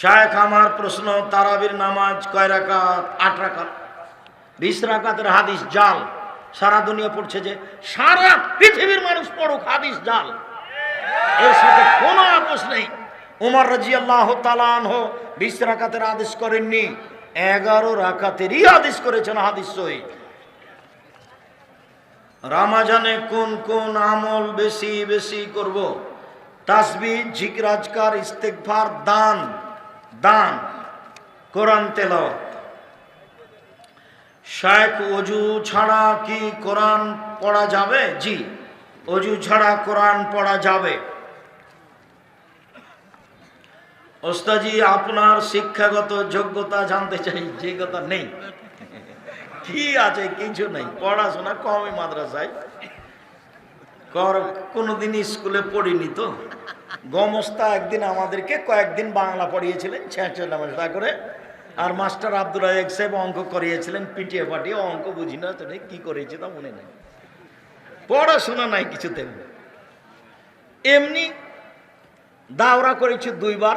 শায়েখ আমার প্রশ্ন, তারাবির নামাজ কয় রাকাত? আট রাকাত। বিশ রাকাতের হাদিস জাল। সারা দুনিয়া পড়ছে যে সারা পৃথিবীর মানুষ পড়ুক হাদিস জাল। এর সাথে কোনো আপোষ নেই। উমর রাজি আল্লাহ তালানহ বিশ রাকাতের আদেশ করেননি। এগারো রাকাতেরই আদেশ করেছেন হাদিস সহি রামাজানে কোন কোন আমল বেশি বেশি করব? তাসবি জিকরাজকার ইস্তেকভার দান। দান, কোরআন তেলাওয়াত। শায়েক অজু ছাড়া কি কোরআন পড়া যাবে? জি, অজু ছাড়া কোরআন পড়া যাবে। ওস্তাজি, আপনার শিক্ষাগত যোগ্যতা জানতে চাই, যে কথা নেই। কি আছে, কিছু নেই। পড়াশোনা কমই মাদ্রাসায়। কোনোদিন স্কুলে পড়িনি তো? গমস্তা একদিন আমাদেরকে কয়েকদিন বাংলা পড়িয়েছিলেন, ছেঁচা করে। আর মাস্টার আব্দুল রাজাক সাহেব অঙ্ক করিয়েছিলেন, পিটিয়ে পাটিয়ে অঙ্ক বুঝি না, তো কি করেছে তা মনে নেই। পড়াশোনা নাই কিছু কিছুতে। এমনি দাওরা করেছি দুইবার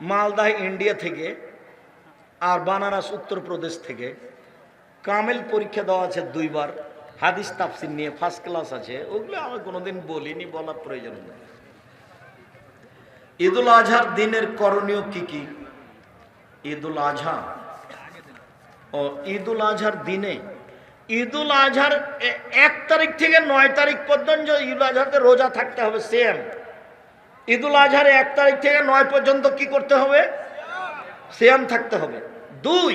মালদা ইন্ডিয়া থেকে আর বানারস, উত্তরপ্রদেশ থেকে। কামেল পরীক্ষা দেওয়া আছে দুইবার, হাদিস তাফসির নিয়ে ফার্স্ট ক্লাস আছে। ওগুলো আমি কোনোদিন বলিনি, বলার প্রয়োজন নেই। ঈদুল আজহার দিনের করণীয় কি কি? ঈদুল আজহা। ও ঈদুল আজহার দিনে, ঈদুল আজহার এক তারিখ থেকে নয় তারিখ পর্যন্ত ঈদুল আজহাতে রোজা থাকতে হবে সেম ঈদুল আজহার এক তারিখ থেকে নয় পর্যন্ত কি করতে হবে? সেম থাকতে হবে। দুই,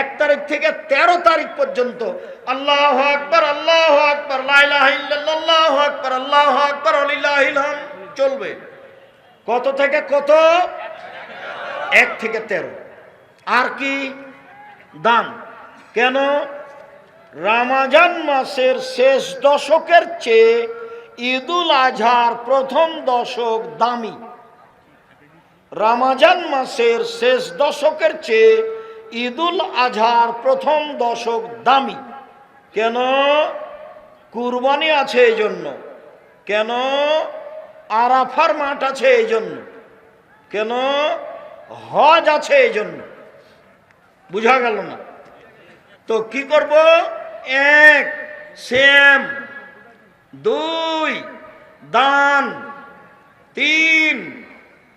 এক তারিখ থেকে তেরো তারিখ পর্যন্ত আল্লাহ আকবর আল্লাহ আকবর আল্লাহ আকবর আল্লাহ আকবর আলিল্লাহিলহাম চলবে। কত থেকে কত? এক থেকে তেরো। আর কি? দান। কেন? রামাজান মাসের শেষ দশকের চেয়ে ঈদুল আজহার প্রথম দশক দামি। রামাজান মাসের শেষ দশকের চেয়ে ঈদুল আজহার প্রথম দশক দামি। কেন? কুরবানি আছে এই জন্য। কেন? আরাফার মাঠ আছে এই জন্য। কেন? হজ আছে এই জন্য। বুঝা গেল না? তো কি করব? এক, সেম। দুই, দান। তিন,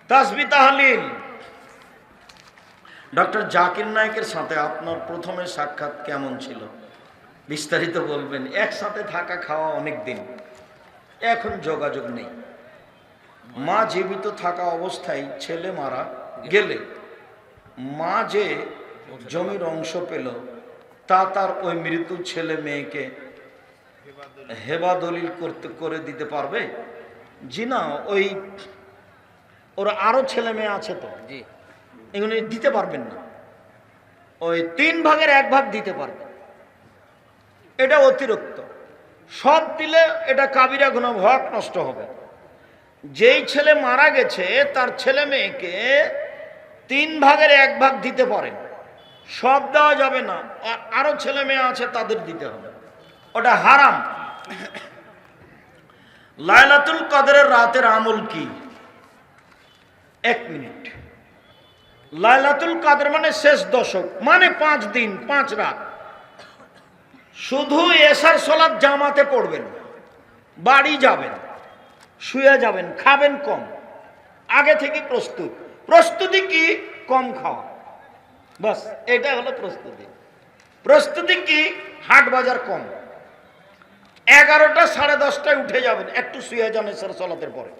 তাসবি তাহলিল। ডক্টর জাকির নায়কের সাথে আপনার প্রথমে সাক্ষাৎ কেমন ছিল? বিস্তারিত বলবেন। একসাথে থাকা খাওয়া অনেক দিন এখন যোগাযোগ নেই। মা জীবিত থাকা অবস্থায় ছেলে মারা গেলে মা যে জমির অংশ পেল তা তার ওই মৃত্যু ছেলে মেয়েকে হেবা দলিল করতে করে দিতে পারবে? জি না ওই ওর আরও ছেলে মেয়ে আছে তো। জি। এগুলো দিতে পারবেন না। ওই তিন ভাগের এক ভাগ দিতে পারবে। এটা অতিরিক্ত। সব দিলে এটা কাবিরা গুণ হক নষ্ট হবে। যেই ছেলে মারা গেছে, তার ছেলে মেয়েকে তিন ভাগের এক ভাগ দিতে পারেন। সব দেওয়া যাবে না। আর আরও ছেলে মেয়ে আছে, তাদের দিতে হবে। ওটা হারাম। লায়লাতুল কদরের রাতের আমল কি? এক মিনিট। লাইলাতুল কাদের মানে শেষ দশক মানে পাঁচ দিন, পাঁচ রাত। শুধু এসার সলাদ জামাতে পড়বেন, বাড়ি যাবেন। শুয়ে যাবেন, খাবেন কম। আগে থেকে প্রস্তুত। প্রস্তুতি কি? কম খাওয়া। বাস, এটা হলো প্রস্তুতি। প্রস্তুতি কি? হাট বাজার কম। এগারোটা সাড়ে দশটায় উঠে যাবেন, একটু শুয়ে যান এসার সলাতের পরে।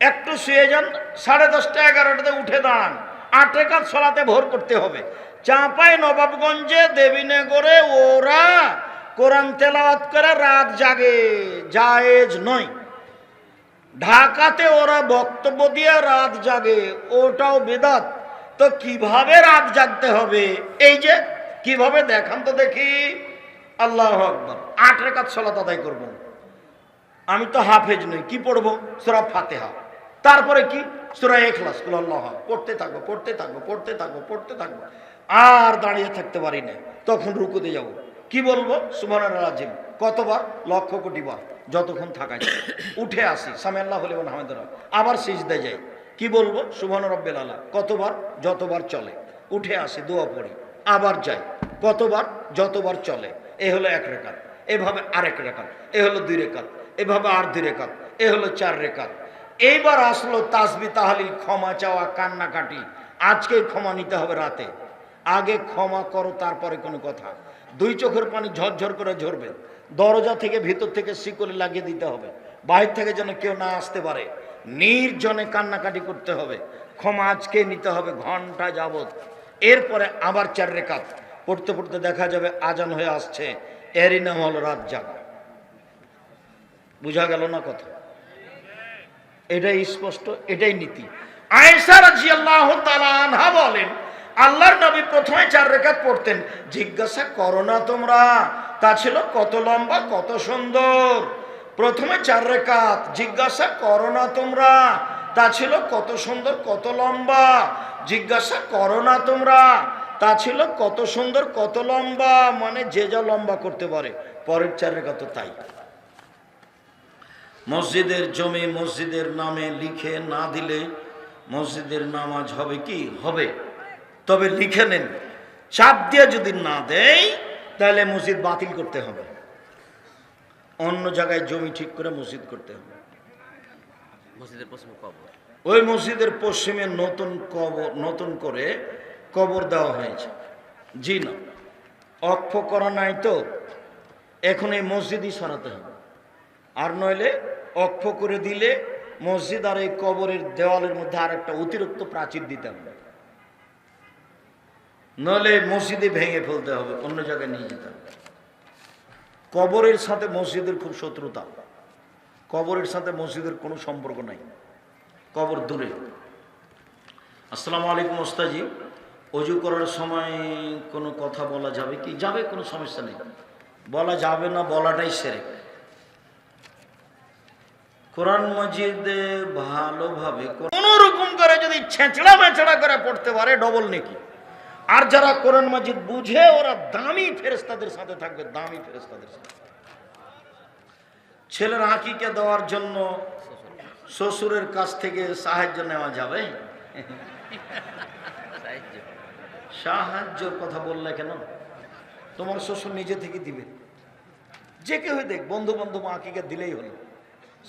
একটু শুয়ে যান, সাড়ে দশটা এগারোটাতে উঠে দাঁড়ান। আটে কাজ সলাতে ভোর করতে হবে। চাঁপাই নবাবগঞ্জে দেবীনগরে ওরা কোরআন তেলাওয়াত করে রাত জাগে, জায়েজ নয়। ঢাকাতে ওরা বক্তব্য দিয়ে রাত জাগে, ওটাও বেদাত। তো কীভাবে রাত জাগতে হবে? এই যে, কীভাবে দেখান তো দেখি। আল্লাহ আকবর। আট রেখাত সলাত আদায় করব। আমি তো হাফেজ নই, কি পড়ব? সুরা ফাতেহা। তারপরে কি? সুরা এখলাস আল্লাহ পড়তে থাকব পড়তে থাকব পড়তে থাকব পড়তে থাকব আর দাঁড়িয়ে থাকতে পারি না তখন রুকুতে যাব। কি বলব? সুমান রাজিম। কতবার? লক্ষ কোটি বার। যতক্ষণ থাকা যায় উঠে আসি। সামে আল্লাহ হলে হামেদরা আবার সিজদে যাই। কি বলব? সুবহান রব্বেল আলা কতবার? যতবার চলে। উঠে আসে, দোয়া পড়ি। আবার যাই। কতবার? যতবার চলে। এ হলো এক রেখাত। এভাবে আরেক রেখাত। এ হলো দুই রেখাত। এভাবে আর দুই রেখাত। এ হলো চার রেখাত। এইবার আসলো তাসবি তাহালিল ক্ষমা চাওয়া, কান্নাকাটি। আজকে ক্ষমা নিতে হবে রাতে। আগে ক্ষমা করো, তারপরে কোনো কথা। দুই চোখের পানি ঝরঝর করে ঝরবে। দরজা থেকে ভিতর থেকে শিকলে লাগিয়ে দিতে হবে। বাইরে থেকে যেন কেউ না আসতে পারে। নির্জনে কান্নাকাটি করতে হবে। ক্ষমা আজকে নিতে হবে ঘণ্টা যাবত এরপরে আবার চার রেখাত। পড়তে পড়তে দেখা যাবে আজান হয়ে আসছে। এরই নাম হলো রাত জাগা। বুঝা গেল না কথা? এটাই স্পষ্ট, এটাই নীতি। আয়েশা রাদিয়াল্লাহু তাআলা আনহা বলেন আল্লাহর নবী প্রথমে চার রেখাত পড়তেন। জিজ্ঞাসা করো না তোমরা, তা ছিল কত লম্বা, কত সুন্দর। প্রথমে চার রেখাত, জিজ্ঞাসা করো না তোমরা, তা ছিল কত সুন্দর, কত লম্বা। জিজ্ঞাসা করো না তোমরা, তা ছিল কত সুন্দর, কত লম্বা। মানে যে যা লম্বা করতে পারে। পরের চার রেখাত তাই। মসজিদের জমি মসজিদের নামে লিখে না দিলে মসজিদের নামাজ হবে কি? হবে। তবে লিখে নেন। চাপ দিয়ে যদি না দেয় তাহলে মসজিদ বাতিল করতে হবে। অন্য জায়গায় জমি ঠিক করে মসজিদ করতে হবে। মসজিদের পশ্চিমে কবর। ওই মসজিদের পশ্চিমে নতুন কবর নতুন করে কবর দেওয়া হয়েছে। জি না। অক্ষ করা নাই তো। এখন এই মসজিদই সরাতে হবে। আর নইলে অক্ষ করে দিলে মসজিদ আর এই কবরের দেওয়ালের মধ্যে আর একটা অতিরিক্ত প্রাচীর দিতে হবে। নইলে মসজিদে ভেঙে ফেলতে হবে, অন্য জায়গায় নিয়ে যেতে হবে। কবরের সাথে মসজিদের খুব শত্রুতা। কবরের সাথে মসজিদের কোনো সম্পর্ক নাই। কবর দূরে। আসসালামু আলাইকুম ওস্তাজি অজু করার সময় কোনো কথা বলা যাবে কি? যাবে, কোনো সমস্যা নেই। বলা যাবে না, বলাটাই সেরে কোরআন মজিদে ভালোভাবে কোনো রকম করে যদি ছেঁচড়া মেচড়া করে পড়তে পারে ডবল নেকি? আর যারা কোরআন মজিদ বুঝে, ওরা দামি ফেরেস্তাদের সাথে থাকবে, দামি ফেরেস্তাদের সাথে। ছেলের আঁকিকে দেওয়ার জন্য শ্বশুরের কাছ থেকে সাহায্য নেওয়া যাবে? সাহায্য সাহায্যর কথা বললে কেন? তোমার শ্বশুর নিজে থেকে দিবে। যে কেউ দেখ বন্ধু বান্ধব আঁকিকে দিলেই হলো।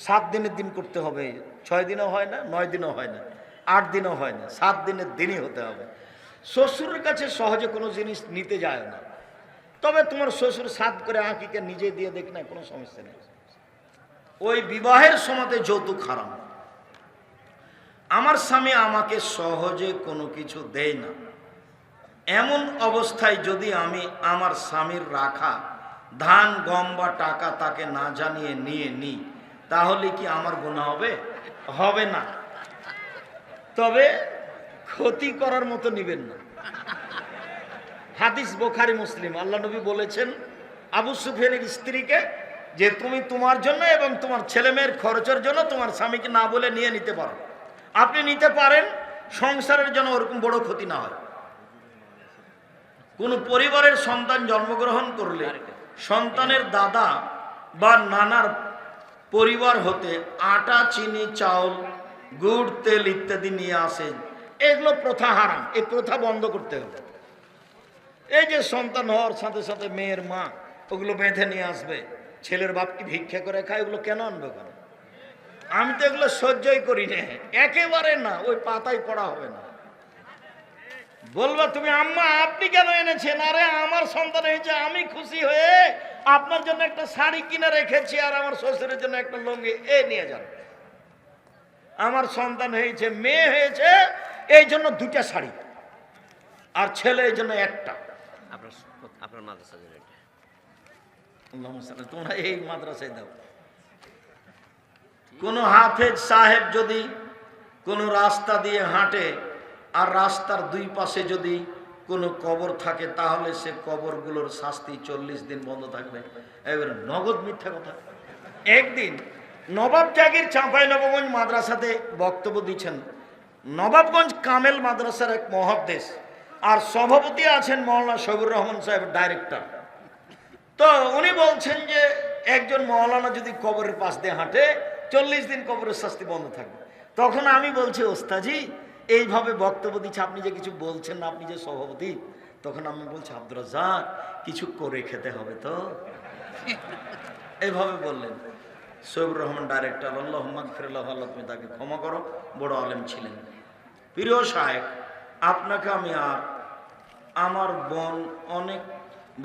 সাত দিনের দিন করতে হবে, ছয় দিনও হয় না, নয় দিনও হয় না, আট দিনও হয় না, সাত দিনের দিনই হতে হবে। শ্বশুরের কাছে সহজে কোনো জিনিস নিতে যায় না। তবে তোমার শ্বশুর সাত করে আঁকিকে নিজে দিয়ে দেখ না কোনো সমস্যা নেই। ওই বিবাহের সময়তে যৌতুক হারাম। আমার স্বামী আমাকে সহজে কোনো কিছু দেয় না। এমন অবস্থায় যদি আমি আমার স্বামীর রাখা, ধান, গম বা টাকা তাকে না জানিয়ে নিয়ে নিই, তাহলে কি আমার গুণা হবে? হবে না। তবে ক্ষতি করার মতো নিবেন না। হাদিস বোখারি মুসলিম। আল্লাহ নবী বলেছেন, আবু সুফিয়ানের স্ত্রীকে যে তুমি তোমার জন্য এবং তোমার ছেলে মেয়ের খরচের জন্য তোমার স্বামীকে না বলে নিয়ে নিতে পারো। আপনি নিতে পারেন, সংসারের জন্য ওরকম বড় ক্ষতি না হয়। কোন পরিবারের সন্তান জন্মগ্রহণ করলে সন্তানের দাদা বা নানার পরিবার হতে আটা, চিনি, চাউল, গুড়, তেল ইত্যাদি নিয়ে আসেন এগুলো প্রথা হারাম। এই প্রথা বন্ধ করতে হবে। এই যে সন্তান হওয়ার সাথে সাথে মেয়ের মা, ওগুলো বেঁধে নিয়ে আসবে। ছেলের বাপ কি ভিক্ষা করে খায়, ওগুলো কেন আনবে কেন আমি তো এগুলো সহ্যই করি না। একেবারে না, ওই পাতায় পড়া হবে না। বলবা, তুমি আম্মা, আপনি কেন এনেছেন? আরে, আমার সন্তান হয়েছে, আমি খুশি হয়ে আপনার জন্য একটা শাড়ি কিনে রেখেছি আর আমার শ্বশুরের জন্য একটা লুঙ্গি। এ, নিয়ে যান। আমার সন্তান হয়েছে, মেয়ে হয়েছে এই জন্য দুটা শাড়ি। আর ছেলে এই জন্য একটা। আপনার আপনার মাদ্রাসা। তোমরা এই মাদ্রাসায় দাও। কোন হাফেজ সাহেব যদি কোনো রাস্তা দিয়ে হাঁটে আর রাস্তার দুই পাশে যদি কোনো কবর থাকে তাহলে সে কবরগুলোর শাস্তি চল্লিশ দিন বন্ধ থাকবে। এবার নগদ মিথ্যা কথা। একদিন নবাব জাগির চাঁপাই নবগঞ্জ মাদ্রাসাতে বক্তব্য দিচ্ছেন নবাবগঞ্জ কামেল মাদ্রাসার এক মহাদেশ। আর সভাপতি আছেন মৌলানা শবির রহমান সাহেব, ডাইরেক্টর। তো উনি বলছেন যে, একজন মৌলানা যদি কবরের পাশ দিয়ে হাঁটে, চল্লিশ দিন কবরের শাস্তি বন্ধ থাকবে। তখন আমি বলছি, ওস্তাজি, এইভাবে বক্তব্য দিচ্ছে, আপনি যে কিছু বলছেন না, আপনি যে সভাপতি, তখন আমি বলছি, আব্দুর কিছু করে খেতে হবে তো? এইভাবে বললেন। সৈবুর রহমান ডাইরেক্টর আল্লাহ ফিরল্লাহ আল্লাহ তুমি তাকে ক্ষমা করো, বড় আলেম ছিলেন। প্রিয় সাহেব আপনাকে আমি আর আমার বোন অনেক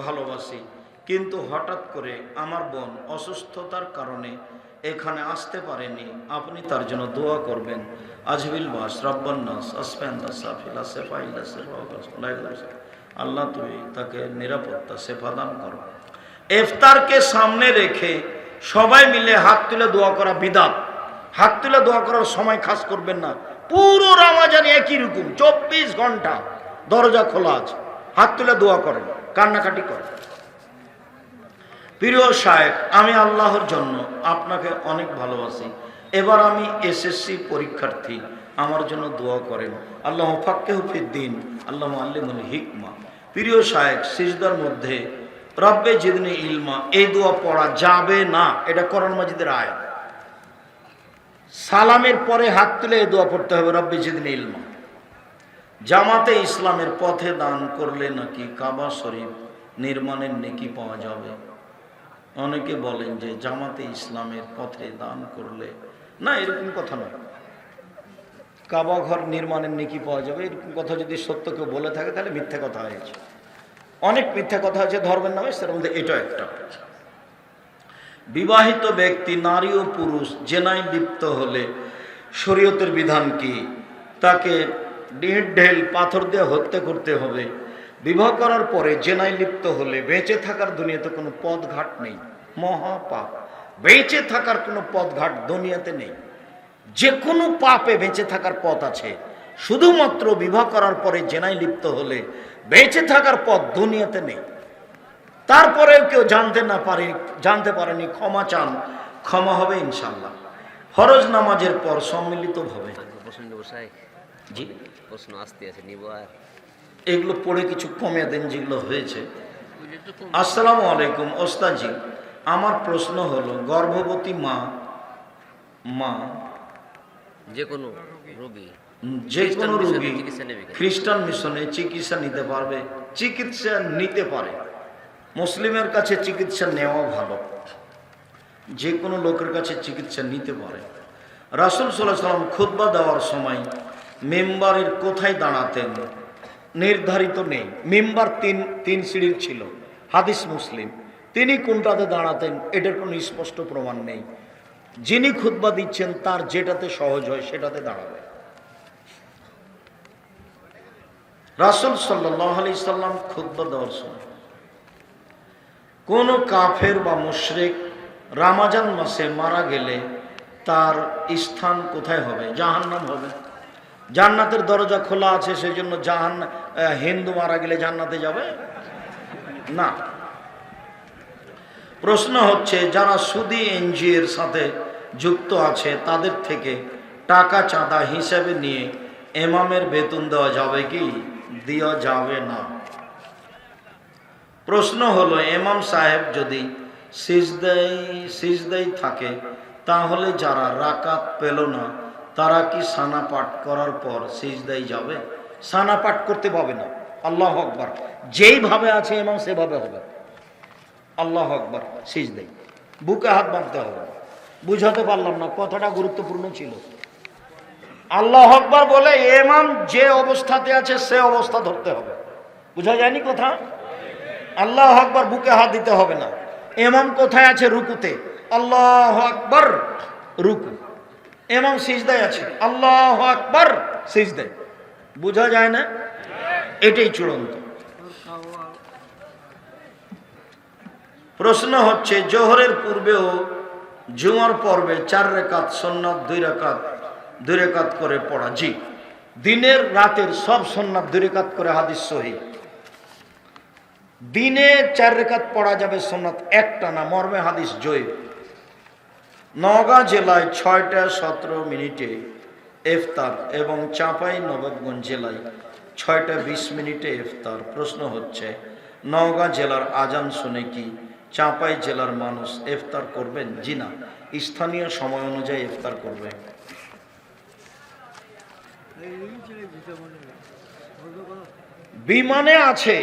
ভালোবাসি, কিন্তু হঠাৎ করে আমার বোন অসুস্থতার কারণে এখানে আসতে পারেনি। আপনি তার জন্য দোয়া করবেন। আজবিল বাস রব্বান্নাস আসফেন্দা সাফিলা সেফা আল্লাহ তুই তাকে নিরাপত্তা, সেফাদান করো। ইফতারকে সামনে রেখে সবাই মিলে হাত তুলে দোয়া করা বিদাত। হাত তুলে দোয়া করার সময় খাস করবেন না। পুরো রামাজান একই রকম, চব্বিশ ঘণ্টা দরজা খোলা আছে। হাত তুলে দোয়া করেন, কান্নাকাটি করেন। প্রিয় সাহেব আমি আল্লাহর জন্য আপনাকে অনেক ভালোবাসি। এবার আমি এসএসসি পরীক্ষার্থী, আমার জন্য দোয়া করেন। আল্লাহ ফাক্কে দিন, আল্লাহ আল্লিমুল হিকমা। প্রিয় সাহেব সিজদার মধ্যে রব্বে জিদনে ইলমা, এই দোয়া পড়া যাবে না। এটা করণ মাজিদের আয়াত। সালামের পরে হাত তুলে এই দোয়া পড়তে হবে, রব্বে জিদনে ইলমা। জামাতে ইসলামের পথে দান করলে নাকি কাবা শরীফ নির্মাণের নেকি পাওয়া যাবে? অনেকে বলেন যে জামাতে ইসলামের পথে দান করলে না, এরকম কথা নয়। কাবা ঘর নির্মাণের নেকি পাওয়া যাবে, এরকম কথা যদি সত্য কেউ বলে থাকে, তাহলে মিথ্যা কথা হয়েছে। অনেক মিথ্যা কথা আছে, ধর্মের নামে সেটার মধ্যে এটা একটা বিবাহিত ব্যক্তি, নারী ও পুরুষ, জেনায় লিপ্ত হলে শরীয়তের বিধান কি? তাকে ডিট ঢেল, পাথর দিয়ে হত্যা করতে হবে। বিবাহ করার পরে জেনায় লিপ্ত হলে বেঁচে থাকার দুনিয়াতে কোনো পথ ঘাট নেই। মহাপাপ। বেঁচে থাকার কোনো পথ ঘাট দুনিয়াতে নেই। যে কোনো পাপে বেঁচে থাকার পথ আছে। শুধুমাত্র বিবাহ করার পরে জেনায় লিপ্ত হলে বেঁচে থাকার পথ দুনিয়াতে নেই। তারপরেও কেউ জানতে না পারে জানতে পারেনি ক্ষমা চান ক্ষমা হবে ইনশাল্লাহ ফরজ নামাজের পর জি। প্রশ্ন আসতে আছে নিব আর। এগুলো পড়ে কিছু কমে দেন যেগুলো হয়েছে। আসসালামু আলাইকুম ওস্তাজি আমার প্রশ্ন হলো গর্ভবতী মা মা যে কোনো রোগী। যে কোনো রোগী খ্রিস্টান মিশনে চিকিৎসা নিতে পারবে চিকিৎসা নিতে পারে। মুসলিমের কাছে চিকিৎসা নেওয়া ভালো। যে কোনো লোকের কাছে চিকিৎসা নিতে পারে। রাসুল সাল্লাহ সাল্লাম খুতবা দেওয়ার সময় মেম্বারের কোথায় দাঁড়াতেন নির্ধারিত নেই। মেম্বার তিন তিন সিঁড়ির ছিল হাদিস মুসলিম। তিনি কোনটাতে দাঁড়াতেন এটার কোনো স্পষ্ট প্রমাণ নেই। যিনি খুতবা দিচ্ছেন তার যেটাতে সহজ হয় সেটাতে দাঁড়াবে। রাসুল সাল্লাহ আলি সাল্লাম খুদ্া দেওয়ার সময় কোন কাফের বা মুশরিক রামাজান মাসে মারা গেলে তার স্থান কোথায় হবে? জাহান্নাম হবে। জান্নাতের দরজা খোলা আছে সেই জন্য জাহান হিন্দু মারা গেলে জান্নাতে যাবে? না। প্রশ্ন হচ্ছে, যারা সুদি এনজিওর সাথে যুক্ত আছে, তাদের থেকে টাকা চাঁদা হিসেবে নিয়ে এমামের বেতন দেওয়া যাবে কি? দেওয়া যাবে না। প্রশ্ন হলো এমাম সাহেব যদি সিজদাই সিজদাই থাকে, তাহলে যারা রাকাত পেল না, তারা কি সানা পাঠ করার পর সিজদাই যাবে? সানা পাঠ করতে পাবে না। আল্লাহ আকবার। যেইভাবে আছে এমাম সেভাবে হবে। আল্লাহ আকবার, সিজদাই। বুকে হাত বাঁধতে হবে। বুঝাতে পারলাম না, কথাটা গুরুত্বপূর্ণ ছিল। আল্লাহ আকবার বলে এমাম যে অবস্থাতে আছে, সে অবস্থা ধরতে হবে। বুঝা যায়নি কথা? আল্লাহ আকবার বুকে হাত দিতে হবে না। এমাম কোথায় আছে? রুকুতে। আল্লাহ আকবার, রুকু। এমাম সিজদায় আছে। আল্লাহ আকবার, সিজদায়। বোঝা যায় না? এটাই চূড়ান্ত। প্রশ্ন হচ্ছে, জোহরের পূর্বেও জুমার পর্বে চার রেখাত সন্ন্যাত, দুই রেখাত দুই রেখাত করে পড়া, জি। দিনের রাতের সব সন্ন্যাত দুই রেখাত করে হাদিস সহি। দিনে চার রেখাত পড়া যাবে সন্ন্যাত একটা না, মর্মে হাদিস জয়। নওগাঁ জেলায় ছয়টা সতেরো মিনিটে এফতার এবং চাঁপাই নবাবগঞ্জ জেলায় ছয়টা বিশ মিনিটে এফতার প্রশ্ন হচ্ছে, নওগাঁ জেলার আজান শুনে কি চাঁপাই জেলার মানুষ এফতার করবেন? জিনা স্থানীয় সময় অনুযায়ী ইফতার করবে। বিমানে আছে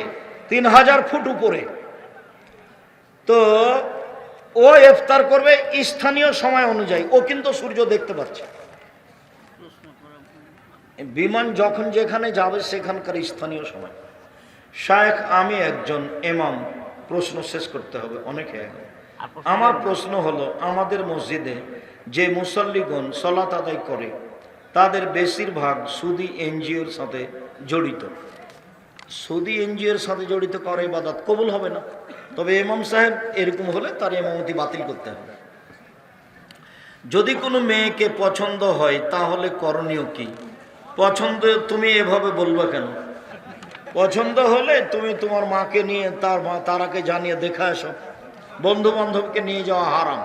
তিন হাজার ফুট উপরে। তো ও ইফতার করবে স্থানীয় সময় অনুযায়ী। ও কিন্তু সূর্য দেখতে পাচ্ছে। বিমান যখন যেখানে যাবে সেখানকার স্থানীয় সময়। শায়েখ, আমি একজন এমাম প্রশ্ন শেষ করতে হবে, অনেকে আমার প্রশ্ন হলো, আমাদের মসজিদে যে মুসল্লিগণ সলাত আদায় করে তাদের বেশিরভাগ সুদি এনজিওর সাথে জড়িত। সুদি এনজিওর সাথে জড়িত করে ইবাদত কবুল হবে না। তবে এমাম সাহেব এরকম হলে তার এমামতি বাতিল করতে হবে। যদি কোনো মেয়েকে পছন্দ হয়, তাহলে করণীয় কি? পছন্দ তুমি এভাবে বলবে কেন? পছন্দ হলে তুমি তোমার মাকে নিয়ে, তার মা, তারাকে জানিয়ে দেখে এসো বন্ধু বান্ধবকে নিয়ে যাওয়া হারাম।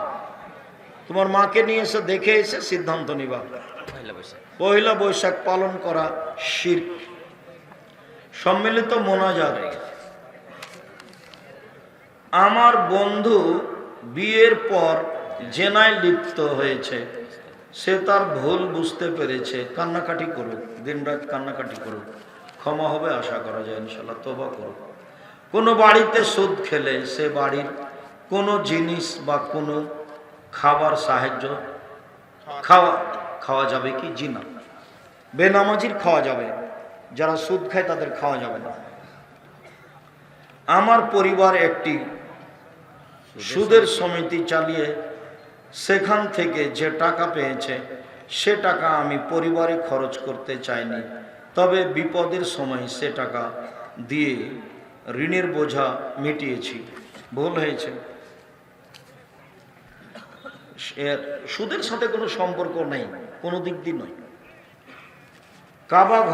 তোমার মাকে নিয়ে এসে দেখে এসে সিদ্ধান্ত নিবা। বৈশাখ। বৈশাখ পালন করা শির্ক সম্মিলিত মোনাজাত। আমার বন্ধু বিয়ের পর জেনায় লিপ্ত হয়েছে। সে তার ভুল বুঝতে পেরেছে। কান্নাকাটি করুক দিনরাত কান্নাকাটি করুক। ক্ষমা হবে আশা করা যায় ইনশাল্লাহ তোবা করুক। কোনো বাড়িতে সুদ খেলে সে বাড়ির কোনো জিনিস বা কোনো খাবার সাহায্য খাওয়া খাওয়া যাবে কি? জি না। বেনামাজির খাওয়া যাবে। যারা সুদ খায় তাদের খাওয়া যাবে না। আমার পরিবার একটি সুদের সমিতি চালিয়ে সেখান থেকে যে টাকা পেয়েছে, সে টাকা আমি পরিবারে খরচ করতে চাইনি। তবে বিপদের সময় সে টাকা দিয়ে ঋণের বোঝা মিটিয়েছি। ভুল হয়েছে। সুদের সাথে কোনো সম্পর্ক নেই। কোনো দিক দিয়ে নয়। কাবা